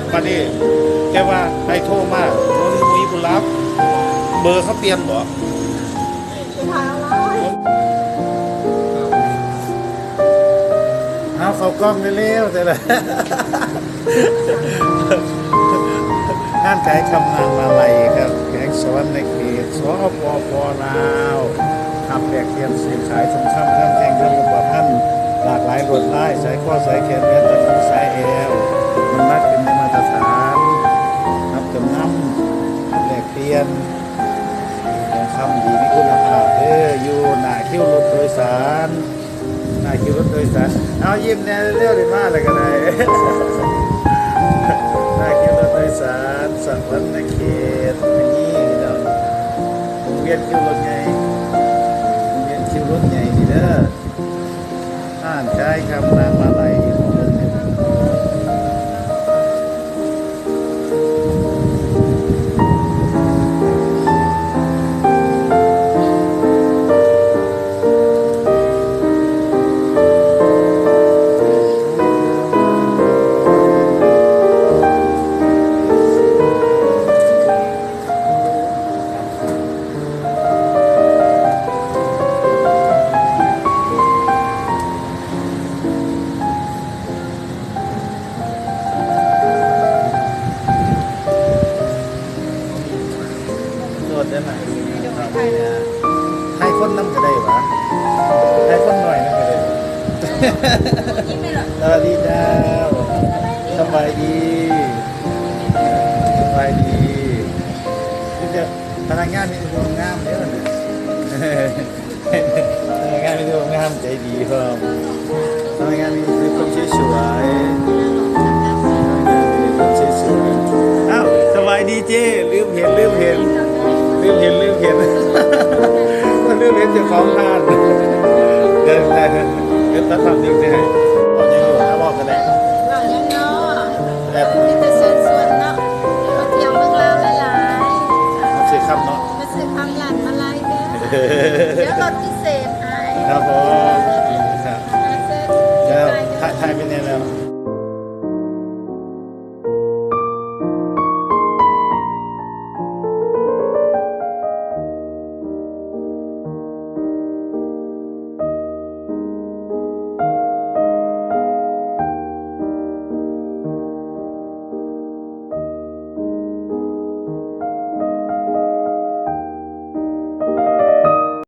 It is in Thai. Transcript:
บัดนี้แค่ว่าไอ้โทรมาโน้นมุ้ยบุรับ เบอร์เขาเปลี่ยนบ่เอาเขากล้องเร็วๆแต่ละงานขายคำนางมาลัยครับแขกสอนในเขตสอปปลาวทำแบกเทียนสีขายสงครามข้ามแท่งเครื่องอุปกรณ์หลากหลายลวดลายสายข้อสายแขนแม้แต่ เปลี่ยนคำดีมีคุณภาพเอออยู่หน้าคิวรถโดยสารหน้าคิวรถโดยสารเอายิ้มแน่เร็วๆเลยมากเลยก็ได้หน้าคิวรถโดยสารสังวันนเขตอันนี้เราวงเวียนคิวรถไงเวียนคิวรถไงนี่เด้ออ่านใช้คำนา ดดได้ไหมให้คนน้ำก็ได้หวะให้คนหน่อยน้ำก็ได้สวัสดีเจ้าสบายดีสบายดีนี่จะพนักงานมีตัวงามเยอะนะพนักงานมีตัวงามใจดีเพิ่มพนักงานมีคนสวยสวยคนสวยสวยอ้าวสบายดีเจ้ลืมเห็นลืมเห็น ลืมเห็นลืมเห็นมันลืมเห็นจะฟ้องทานเดินเดินเดินตัดความจริงใช่ไหมบอกยังอยู่นะบอกกันแหละเรายังเนาะแบบมีแต่ส่วนส่วนเนาะมาเที่ยวเมืองลาวหลายเอาชื่อคำเนาะมาซื้อคำหลานมาไล่เด้อเดี๋ยวรถพิเศษให้ครับผม